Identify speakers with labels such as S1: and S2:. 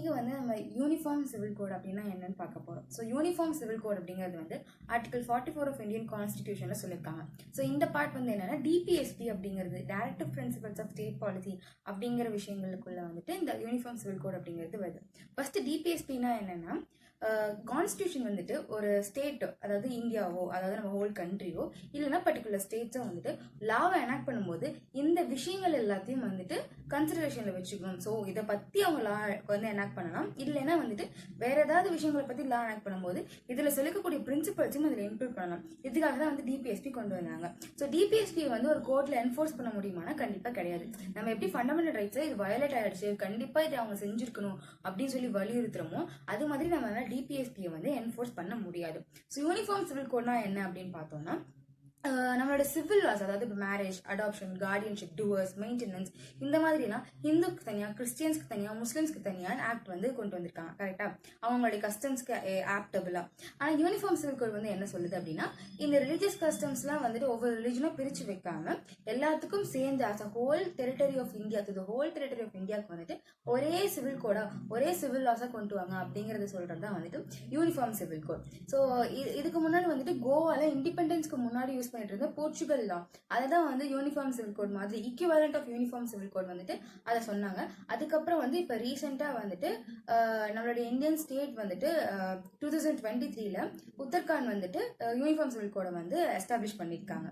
S1: இன்றைக்கி வந்து நம்ம யூனிஃபார்ம் சிவில் கோட் அப்படின்னா என்னன்னு பார்க்க போகிறோம் ஸோ யூனிஃபார்ம் சிவில் கோட் அப்படிங்கிறது வந்து article forty four of Indian கான்ஸ்டிடியூஷனில் சொல்லியிருக்காங்க. ஸோ இந்த பார்ட் வந்து என்னென்னா டிபிஎஸ்பி அப்படிங்கிறது directive principles of state policy அப்படிங்கிற விஷயங்களுக்குள்ள வந்துட்டு இந்த யூனிஃபார்ம் சிவில் கோட் அப்படிங்கிறது வருது. ஃபஸ்ட்டு டிபிஎஸ்பினா என்னென்னா கான்ஸ்டியூஷன் வந்துட்டு ஒரு ஸ்டேட் அதாவது இந்தியாவோ அதாவது நம்ம ஹோல் கண்ட்ரியோ இல்லைன்னா பர்டிகுலர் ஸ்டேட்ஸோ வந்துட்டு லாவை எனாக்ட் பண்ணும்போது இந்த விஷயங்கள் எல்லாத்தையும் வந்துட்டு கன்சிடரேஷனில் வச்சுக்கணும். ஸோ இதை பற்றி அவங்க லா வந்து எனாக்ட் பண்ணலாம். இல்லைன்னா வந்துட்டு வேற ஏதாவது விஷயங்களை பற்றி லா எனாக்ட் பண்ணும்போது இதில் சொல்லிக்கக்கூடிய பிரின்சிபல்ஸும் அதில் இம்ப்ரூவ் பண்ணலாம். இதுக்காக தான் வந்து டிபிஎஸ்பி கொண்டு வந்தாங்க. ஸோ டிபிஎஸ்பி வந்து ஒரு கோர்ட்டில் என்ஃபோர்ஸ் பண்ண முடியுமானா கண்டிப்பாக கிடையாது. நம்ம எப்படி ஃபண்டமெண்டல் ரைட்ஸை இது வயலேட் ஆயிடுச்சு கண்டிப்பாக இதை அவங்க செஞ்சுருக்கணும் அப்படின்னு சொல்லி வலியுறுத்துறோமோ அது மாதிரி நம்ம டிபிஎஸ்பியை வந்து என்ஃபோர்ஸ் பண்ண முடியாது. ஸோ யூனிஃபார்ம் சிவில் கோட்னா என்ன அப்படின்னு பார்த்தோம்னா நம்மளோட சிவில் லாஸ் அதாவது marriage adoption guardianship divorce maintenance இந்த மாதிரிலாம் ஹிந்துக்கு தனியாக கிறிஸ்டியன்ஸ்க்கு தனியாக முஸ்லீம்ஸ்க்கு தனியாக ஆக்ட் வந்து கொண்டு வந்திருக்காங்க கரெக்டாக அவங்களுடைய கஸ்டம்ஸ்க்கு ஆப்டபுளாக ஆனால் யூனிஃபார்ம் சிவில் கோட் வந்து என்ன சொல்லுது அப்படின்னா இந்த ரிலீஜியஸ் கஸ்டம்ஸ்லாம் வந்துட்டு ஒவ்வொரு ரிலீஜனும் பிரித்து வைக்காம எல்லாத்துக்கும் சேர்ந்து as a whole territory of India to whole territory of இந்தியாவுக்கு வந்துட்டு ஒரே சிவில் கோடாக ஒரே சிவில் லாஸாக கொண்டு வாங்க அப்படிங்கிறத சொல்கிறது தான் வந்துட்டு யூனிஃபார்ம் சிவில் கோட் ஸோ இதுக்கு முன்னாடி வந்துட்டு கோவாவில் இண்டிபெண்டன்ஸ்க்கு முன்னாடி யூஸ் பண்ணிட்டு இருந்த போர்ச்சுகல் லா. அதை தான் வந்து யூனிஃபார்ம் சிவில் கோட் மாதிரி equivalent of uniform civil code வந்துட்டு அதை சொன்னாங்க. அதுக்கப்புறம் வந்து இப்போ ரீசெண்டாக வந்துட்டு நம்மளுடைய இந்தியன் ஸ்டேட் வந்துட்டு டூ தௌசண்ட் டுவெண்ட்டி த்ரீல உத்தரகாண்ட் வந்துட்டு யூனிஃபார்ம் சிவில் கோடை வந்து எஸ்டாப்ளிஷ் பண்ணியிருக்காங்க